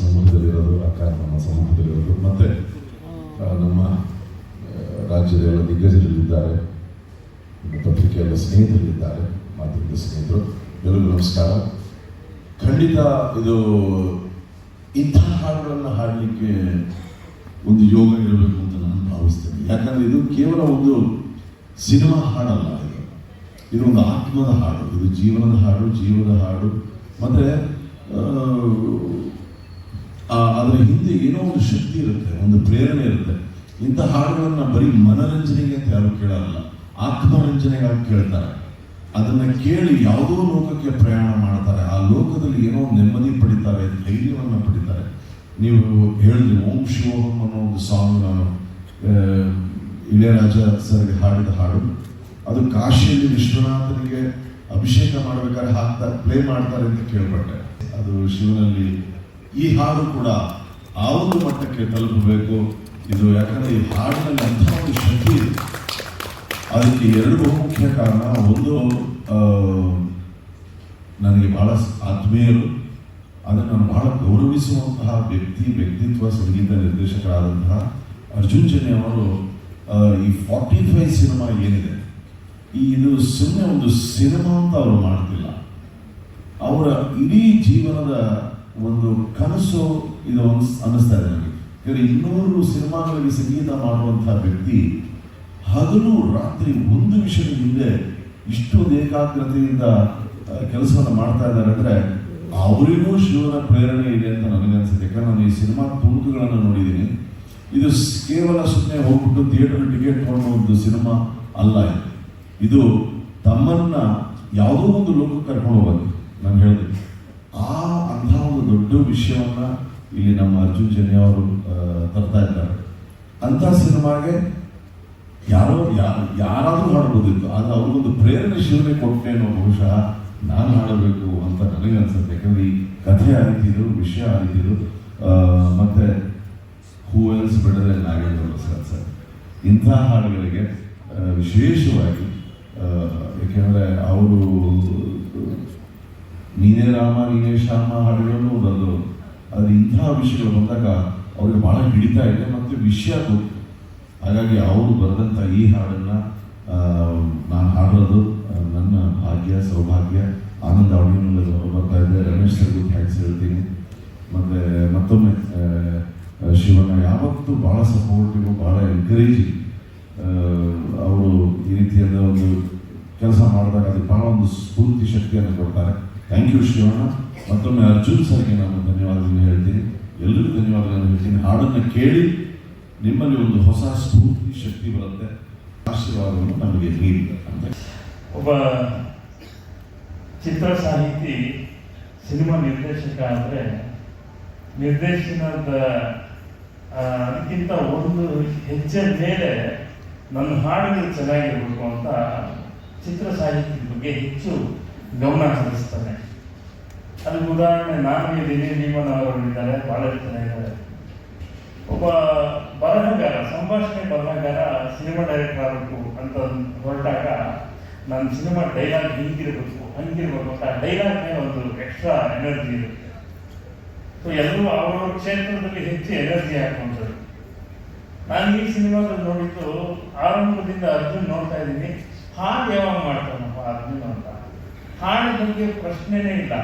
ಸಮ್ಮುಖದಲ್ಲಿರೋದು ಅಕ್ಕ ನಮ್ಮ ಸಮ್ಮುಖದಲ್ಲಿರೋದು ಮತ್ತೆ ನಮ್ಮ ರಾಜ್ಯದ ಎಲ್ಲ ದಿಗ್ಗಜರಲ್ಲಿದ್ದಾರೆ ನಮ್ಮ ಪತ್ರಿಕೆಯ ಸ್ನೇಹಿತರಿದ್ದಾರೆ. ಮಾಧ್ಯಮದ ಸ್ನೇಹಿತರು. ಎಲ್ಲರಿಗೂ ನಮಸ್ಕಾರ. ಖಂಡಿತ ಇದು ಇಂಥ ಹಾಡುಗಳನ್ನು ಹಾಡಲಿಕ್ಕೆ ಒಂದು ಯೋಗ ಇರಬೇಕು ಅಂತ ನಾನು ಭಾವಿಸ್ತೇನೆ. ಯಾಕಂದ್ರೆ ಇದು ಕೇವಲ ಒಂದು ಸಿನಿಮಾ ಹಾಡಲ್ಲ ಇದು. ಇದು ಒಂದು ಆತ್ಮದ ಹಾಡು. ಇದು ಜೀವನದ ಹಾಡು, ಜೀವದ ಹಾಡು. ಮತ್ತೆ ಅದರ ಹಿಂದೆ ಏನೋ ಒಂದು ಶಕ್ತಿ ಇರುತ್ತೆ, ಒಂದು ಪ್ರೇರಣೆ ಇರುತ್ತೆ. ಇಂಥ ಹಾಡುಗಳನ್ನ ಬರೀ ಮನರಂಜನೆಗೆ ಅಂತ ಯಾರು ಕೇಳಲ್ಲ ಆತ್ಮರಂಜನೆಗಾಗಿ ಕೇಳ್ತಾರೆ? ಅದನ್ನ ಕೇಳಿ ಯಾವುದೋ ಲೋಕಕ್ಕೆ ಪ್ರಯಾಣ ಮಾಡ್ತಾರೆ, ಆ ಲೋಕದಲ್ಲಿ ಏನೋ ನೆಮ್ಮದಿ ಪಡಿತಾರೆ, ಧೈರ್ಯವನ್ನು ಪಡಿತಾರೆ. ನೀವು ಹೇಳಿದ್ರಿ, ಓಂ ಶಿವಂ ಅನ್ನೋ ಒಂದು ಸಾಂಗ್ ನಾನು ಇಳೆಯರಾಜ ಸರ್ಗೆ ಹಾಡಿದ ಹಾಡು. ಅದು ಕಾಶಿಯಲ್ಲಿ ವಿಶ್ವನಾಥನಿಗೆ ಅಭಿಷೇಕ ಮಾಡ್ಬೇಕಾದ್ರೆ ಹಾಕ್ತಾರೆ, ಪ್ಲೇ ಮಾಡ್ತಾರೆ ಅಂತ ಕೇಳ್ಪಟ್ಟೆ. ಅದು ಶಿವನಲ್ಲಿ ಈ ಹಾಡು ಕೂಡ ಆ ಒಂದು ಮಟ್ಟಕ್ಕೆ ತಲುಪಬೇಕು. ಇದು ಯಾಕಂದ್ರೆ ಈ ಹಾಡಿನಲ್ಲಿ ಅಂಥ ಒಂದು ಶಕ್ತಿ ಇದೆ. ಅದಕ್ಕೆ ಎರಡು ಬಹುಮುಖ್ಯ ಕಾರಣ. ಒಂದು ನನಗೆ ಬಹಳ ಆತ್ಮೀಯರು, ಅದನ್ನು ನಾನು ಬಹಳ ಗೌರವಿಸುವಂತಹ ವ್ಯಕ್ತಿ, ವ್ಯಕ್ತಿತ್ವ, ಸಂಗೀತ ನಿರ್ದೇಶಕರಾದಂತಹ ಅರ್ಜುನ್ ಜನಿ ಅವರು ಈ ಫಾರ್ಟಿ ಫೈವ್ ಸಿನಿಮಾ ಏನಿದೆ, ಈ ಇದು ಸುಮ್ಮನೆ ಒಂದು ಸಿನಿಮಾ ಅಂತ ಅವರು ಮಾಡ್ತಿಲ್ಲ. ಅವರ ಇಡೀ ಜೀವನದ ಒಂದು ಕನಸು ಇದು ಅನ್ಸ್ ಅನ್ನಿಸ್ತಾ ಇದೆ ನನಗೆ. ಇವರು ಇನ್ನೂರು ಸಿನಿಮಾಗಳಿಗೆ ಸಂಗೀತ ಮಾಡುವಂತಹ ವ್ಯಕ್ತಿ ಹಗಲು ರಾತ್ರಿ ಒಂದು ವಿಷಯದ ಹಿಂದೆ ಇಷ್ಟೊಂದು ಏಕಾಗ್ರತೆಯಿಂದ ಕೆಲಸವನ್ನು ಮಾಡ್ತಾ ಇದ್ದಾರೆ ಅಂದ್ರೆ ಅವರಿಗೂ ಶಿವನ ಪ್ರೇರಣೆ ಇದೆ ಅಂತ ನನಗೆ ಅನ್ಸುತ್ತೆ. ಯಾಕಂದ್ರೆ ನಾನು ಈ ಸಿನಿಮಾ ತುಣುಕುಗಳನ್ನು ನೋಡಿದ್ದೀನಿ. ಇದು ಕೇವಲ ಸುಮ್ಮನೆ ಹೋಗ್ಬಿಟ್ಟು ಥಿಯೇಟರ್ ಟಿಕೆಟ್ ಕೊಡೋ ಒಂದು ಸಿನಿಮಾ ಅಲ್ಲ ಇದು ತಮ್ಮನ್ನ ಯಾವುದೋ ಒಂದು ಲೋಕಕ್ಕೆ ಕರ್ಕೊಂಡು ಹೋಗೋದು. ನಾನು ಹೇಳಿದೆ. ಆ ದೊಡ್ಡ ವಿಷಯವನ್ನ ಇಲ್ಲಿ ನಮ್ಮ ಅರ್ಜುನ್ ಜನ್ಯ ಅವರು ತರ್ತಾ ಇದ್ದಾರೆ. ಅಂಥ ಸಿನಿಮಾಗೆ ಯಾರೋ ಯಾರು, ಯಾರಾದ್ರೂ ಹಾಡ್ಬೋದಿತ್ತು, ಆದರೆ ಅವ್ರಿಗೊಂದು ಪ್ರೇರಣೆ ಶಿವನೇ ಕೊಟ್ಟೆ ಅನ್ನೋ ಬಹುಶಃ ನಾನು ಹಾಡಬೇಕು ಅಂತ ನನಗೆ ಅನ್ಸುತ್ತೆ. ಯಾಕಂದ್ರೆ ಈ ಕಥೆ ಆ ವಿಷಯ ಆ ಮತ್ತು ಮತ್ತೆ ಹೂ ಎಲ್ಸ್ ಬಿಡದೆ ನಾಗೇಂದ್ರ ಪ್ರಸಾದ್ ಸರ್? ಇಂಥ ಹಾಡುಗಳಿಗೆ ವಿಶೇಷವಾಗಿ ಯಾಕೆಂದರೆ ಅವರು ನೀನೇ ರಾಮ, ನೀನೇ ಶ್ಯಾಮ ಹಾಡುಗಳನ್ನು ಓದೋದು ಆದರೆ ಇಂತಹ ವಿಷಯಗಳು ಬಂದಾಗ ಅವ್ರಿಗೆ ಭಾಳ ಹಿಡಿತಾ ಇದೆ ಮತ್ತು ವಿಷಯ ಗೊತ್ತು ಹಾಗಾಗಿ ಅವರು ಬರೆದಂಥ ಈ ಹಾಡನ್ನು ನಾನು ಹಾಡೋದು ನನ್ನ ಭಾಗ್ಯ, ಸೌಭಾಗ್ಯ, ಆನಂದ ಹೊರ ಬರ್ತಾ ಇದೆ. ರಮೇಶ್ ಸರ್ಗೂ ಥ್ಯಾಂಕ್ಸ್ ಹೇಳ್ತೀನಿ. ಮತ್ತು ಮತ್ತೊಮ್ಮೆ ಶಿವನ ಯಾವತ್ತೂ ಭಾಳ ಸಪೋರ್ಟಿವ್ ಭಾಳ ಎನ್ಕರೇಜಿಂಗ್ ಅವರು ಈ ರೀತಿಯಾದ ಒಂದು ಕೆಲಸ ಮಾಡಿದಾಗ ಅದು ಭಾಳ ಒಂದು ಸ್ಫೂರ್ತಿ ಶಕ್ತಿಯನ್ನು ಕೊಡ್ತಾರೆ. Thank you Shivanna. ಮತ್ತೊಮ್ಮೆ ಅರ್ಜುನ್ ಸರ್ಗೆ ನಾನು ಧನ್ಯವಾದಗಳನ್ನು ಹೇಳ್ತೀನಿ. ಎಲ್ಲರಿಗೂ ಧನ್ಯವಾದಗಳನ್ನು ಹೇಳ್ತೀನಿ. ಹಾಡನ್ನು ಕೇಳಿ ನಿಮ್ಮಲ್ಲಿ ಒಂದು ಹೊಸ ಸ್ಫೂರ್ತಿ, ಶಕ್ತಿ ಬರುತ್ತೆ. ಆಶೀರ್ವಾದವನ್ನು ನಮಗೆ ನೀಡಿ ಅಂತ. ಒಬ್ಬ ಚಿತ್ರ ಸಾಹಿತಿ, ಸಿನಿಮಾ ನಿರ್ದೇಶಕ ಅಂದರೆ ನಿರ್ದೇಶನದ ಅದಕ್ಕಿಂತ ಒಂದು ಹೆಜ್ಜೆ ಮೇಲೆ ನನ್ನ ಹಾಡುಗಳು ಚೆನ್ನಾಗಿರಬೇಕು ಅಂತ ಚಿತ್ರ ಸಾಹಿತ್ಯದ ಬಗ್ಗೆ ಹೆಚ್ಚು ಗಮನ ಅದಕ್ಕೆ ಉದಾಹರಣೆ ನಾನು ಇದ್ದೀನಿ ಇದ್ದಾರೆ, ಭಾಳ ಜನ ಇದ್ದಾರೆ. ಒಬ್ಬ ಬರಹಗಾರ, ಸಂಭಾಷಣೆ ಬರಹಗಾರ, ಸಿನಿಮಾ ಡೈರೆಕ್ಟರ್ ಆಗಬೇಕು ಅಂತ ಹೊರಟಾಗ ನಾನು ಸಿನಿಮಾ ಡೈಲಾಗ್ ಹಿಂಗಿರ್ಬೇಕು, ಹಂಗಿರ್ಬೇಕು ಅಂತ ಡೈಲಾಗ್ನೇ ಒಂದು ಎಕ್ಸ್ಟ್ರಾ ಎನರ್ಜಿ ಇರುತ್ತೆ ಸೊ ಎಲ್ಲರೂ ಅವರವ್ರ ಕ್ಷೇತ್ರದಲ್ಲಿ ಹೆಚ್ಚು ಎನರ್ಜಿ ಹಾಕೊಂಡ್ರು ನಾನು ಈ ಸಿನಿಮಾದಲ್ಲಿ ನೋಡಿದ್ದು, ಆರಂಭದಿಂದ ಅರ್ಜುನ್ ನೋಡ್ತಾ ಇದ್ದೀನಿ, ಹಾಡು ಯಾವಾಗ ಮಾಡ್ತಾನಪ್ಪ ಅರ್ಜುನ್ ಅಂತ. ಹಾಡು ಬಗ್ಗೆ ಪ್ರಶ್ನೆನೇ ಇಲ್ಲ.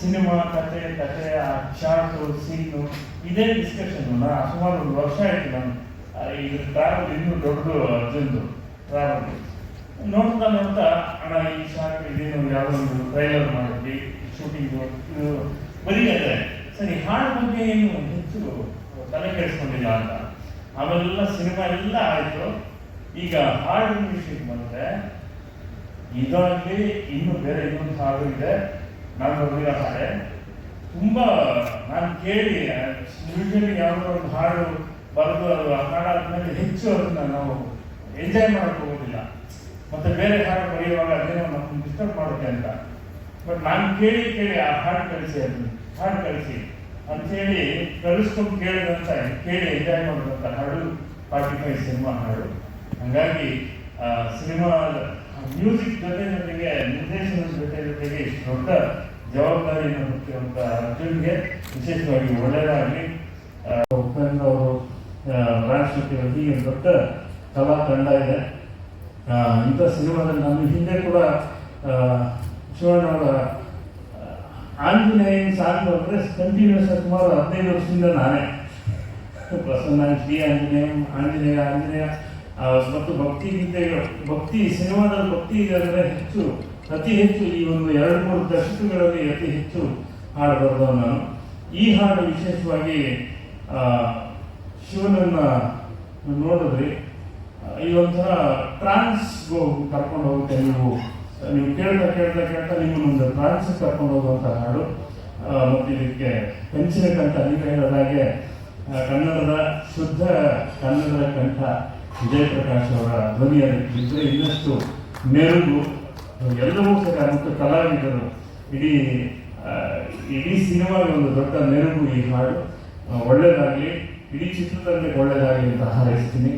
ಸಿನಿಮಾ, ಕತೆ ಕತೆ ಆ, ಶಾರ್ಟು, ಸೀನು, ಇದೇ ಡಿಸ್ಕಷನ್ ಸುಮಾರು ಒಂದು ವರ್ಷ ಆಯ್ತು ನಾನು. ಇದು ಟ್ರಾವೆಲ್ ಇನ್ನೂ ದೊಡ್ಡದು ಅರ್ಜುನ್ದು ಟ್ರಾವೆಲ್ ನೋಡ್ತಾ ನೋಡ್ತಾ, ಅಣ್ಣ, ಈ ಶಾರ್ಟ್ ಇದೇನು ಯಾವುದೋ ಒಂದು ಟ್ರೈಲರ್ ಮಾಡಿದ್ವಿ ಶೂಟಿಂಗು ಇದು ಬರೀ ಅದೇ ಸರಿ, ಹಾಡು ಬಗ್ಗೆ ಏನು ಹೆಚ್ಚು ತಲೆ ಕೆಡಿಸ್ಕೊಂಡಿಲ್ಲ ಅಂತ. ಆಮೇಲೆಲ್ಲ ಸಿನಿಮಾ ಎಲ್ಲ ಆಯ್ತು. ಈಗ ಹಾಡಿನ ವಿಷಯಕ್ಕೆ ಬಂದ್ರೆ, ಇದಾಗಲಿ ಇನ್ನು ಬೇರೆ ಇನ್ನೊಂದು ಹಾಡು ಇದೆ. ನಾನು ಹಾಡೆ ತುಂಬಾ ನಾನು ಕೇಳಿ ಯೂಶಲಿ ಯಾವುದೋ ಒಂದು ಹಾಡು ಬರೆದು ಅದು ಹಾಡಾದ್ಮೇಲೆ ಹೆಚ್ಚು ಅದನ್ನ ನಾವು ಎಂಜಾಯ್ ಮಾಡ್ಕೊಂಡಿಲ್ಲ ಹೋಗೋದಿಲ್ಲ. ಮತ್ತೆ ಬೇರೆ ಹಾಡು ಬರೆಯುವಾಗ ಅದೇನೋ ನಮ್ಮನ್ನು ಡಿಸ್ಟರ್ಬ್ ಮಾಡುತ್ತೆ ಅಂತ. ಬಟ್ ನಾನು ಕೇಳಿ ಕೇಳಿ, ಆ ಹಾಡು ಕಳಿಸಿ ಅದನ್ನು, ಹಾಡು ಕಳಿಸಿ ಅಂತೇಳಿ ಕಳಿಸ್ಕೊಂಡು ಕೇಳಿದಂತ, ಕೇಳಿ ಎಂಜಾಯ್ ಮಾಡಿದಂಥ ಹಾಡು ಫಾರ್ಟಿ ಫೈವ್ ಸಿನಿಮಾ ಹಾಡು. ಹಾಗಾಗಿ ಸಿನಿಮಾ ಮ್ಯೂಸಿಕ್ ಜೊತೆ ಜೊತೆಗೆ ನಿರ್ದೇಶನ ಜೊತೆ ಜೊತೆಗೆ ಇಷ್ಟು ದೊಡ್ಡ ಜವಾಬ್ದಾರಿಯನ್ನು ಹೊತ್ತಿರುವಂಥ ಅರ್ಜುನ್ಗೆ ವಿಶೇಷವಾಗಿ ಒಳ್ಳೆಯದಾಗಲಿ ಉಪೇಂದ್ರ ಅವರು ರಾಷ್ಟ್ರಪತಿ ಹೀಗೆ ದೊಡ್ಡ ಕಲಾ ತಂಡ ಇದೆ. ಇಂಥ ಸಿನಿಮಾದಲ್ಲಿ ನಮ್ಮ ಹಿಂದೆ ಕೂಡ ಶಿವಣ್ಣವರ ಶಿವಣ್ಣ ಅವರ ಆ, ಆಂಜನೇಯ ಸಾಂಗ್ ಅಂದರೆ ಕಂಟಿನ್ಯೂಸ್ ಸುಮಾರು ಹದಿನೈದು ವರ್ಷದಿಂದ ನಾನೇ. ಪ್ರಸನ್ನ ಶ್ರೀ ಆಂಜನೇಯ ಆಂಜನೇಯ ಆಂಜನೇಯ. ಮತ್ತು ಭಕ್ತಿ ಗೀತೆಗಳು, ಭಕ್ತಿ ಸಿನಿಮಾದ ಭಕ್ತಿ ಅಂದರೆ ಹೆಚ್ಚು, ಅತಿ ಹೆಚ್ಚು ಈ ಒಂದು ಎರಡು, ಮೂರು ದಶಕಗಳಲ್ಲಿ ಅತಿ ಹೆಚ್ಚು ಹಾಡು ಬರೆದವ ನಾನು ಈ ಹಾಡು ವಿಶೇಷವಾಗಿ ಶಿವನನ್ನು ನೋಡಿದ್ರಿ, ಈ ಒಂಥರ ಟ್ರಾನ್ಸ್ಗೂ ಕರ್ಕೊಂಡು ಹೋಗುತ್ತೆ ನೀವು. ನೀವು ಕೇಳ್ತಾ ಕೇಳ್ತಾ ಕೇಳ್ತಾ ನಿಮ್ಮನ್ನೊಂದು ಟ್ರಾನ್ಸ್ ಕರ್ಕೊಂಡು ಹೋಗುವಂಥ ಹಾಡು. ಮತ್ತು ಇದಕ್ಕೆ ಪೆನ್ಸಿನ ಕಂಠ, ನೀವು ಹೇಳಿದ ಹಾಗೆ ಕನ್ನಡದ ಶುದ್ಧ ಕನ್ನಡದ ಕಂಠ. ವಿಜಯ ಪ್ರಕಾಶ್ ಅವರ ಧ್ವನಿಯ ಇದ್ದರೆ ಇನ್ನಷ್ಟು ಮೆರುಗು ಎಲ್ಲವೂ ಸಹ ಮತ್ತು ಕಲಾವಿದರು. ಇಡೀ ಇಡೀ ಸಿನಿಮಾಗೆ ಒಂದು ದೊಡ್ಡ ಮೆರುಗು ಈ ಹಾಡು. ಒಳ್ಳೆಯದಾಗಲಿ, ಇಡೀ ಚಿತ್ರದಲ್ಲಿ ಒಳ್ಳೆಯದಾಗಲಿ ಅಂತ ಹಾರೈಸ್ತೀನಿ.